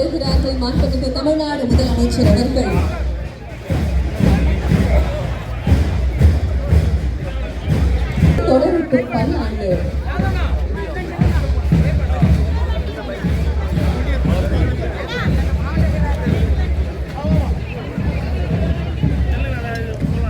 வருகிறார்கள் மாண்புமிகு தமிழ்நாடு முதலமைச்சர் அவர்கள். தொடரட்டும் பல்லாண்டு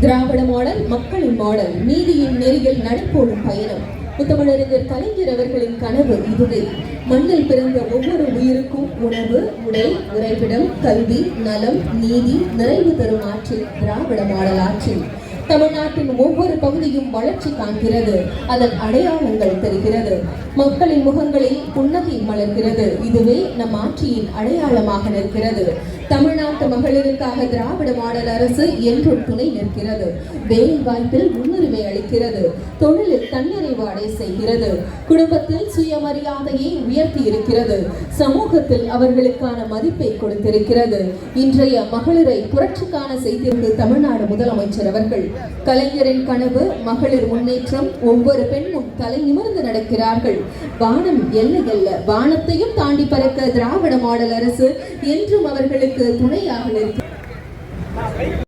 திராவிட மாடல் மக்களின் மாடல் நீதியின் நெறியில் நடப்போடும் பயணம். முத்தமிழறிஞர் கலைஞர் அவர்களின் கனவு இதுவே. மண்ணில் பிறந்த ஒவ்வொரு உயிருக்கும் உணவு உடை உறைவிடம் கல்வி நலம் நீதி நிறைவு தரும் ஆற்றில் திராவிட மாடல் ஆற்றில். தமிழ்நாட்டின் ஒவ்வொரு பகுதியும் வளர்ச்சி காண்கிறது. அதன் அடையாளங்கள் தெரிகிறது. மக்களின் முகங்களில் புன்னகை மலர்கிறது. இதுவே நம் ஆட்சியின் அடையாளமாக நிற்கிறது. தமிழ்நாட்டு மகளிருக்காக திராவிட மாடல் அரசு என்றும் துணை நிற்கிறது. வேலை வாய்ப்பில் முன்னுரிமை அளிக்கிறது. தொழிலில் தன்னிறைவு அடை செய்கிறது. குடும்பத்தில் சுயமரியாதையை உயர்த்தி இருக்கிறது. சமூகத்தில் அவர்களுக்கான மதிப்பை கொடுத்திருக்கிறது. இன்றைய மகளிரை புரட்சிக்கான செய்திருந்து தமிழ்நாடு முதலமைச்சர் அவர்கள் கலைஞரின் கனவு மகளிர் முன்னேற்றம் ஒவ்வொரு பெண்ணும் தலை நிமிர்ந்து நடக்கிறார்கள். வானம் எல்லை வானத்தையும் தாண்டி பறக்க திராவிட மாடல் அரசு என்றும் அவர்களுக்கு துணையாக நிற்கும்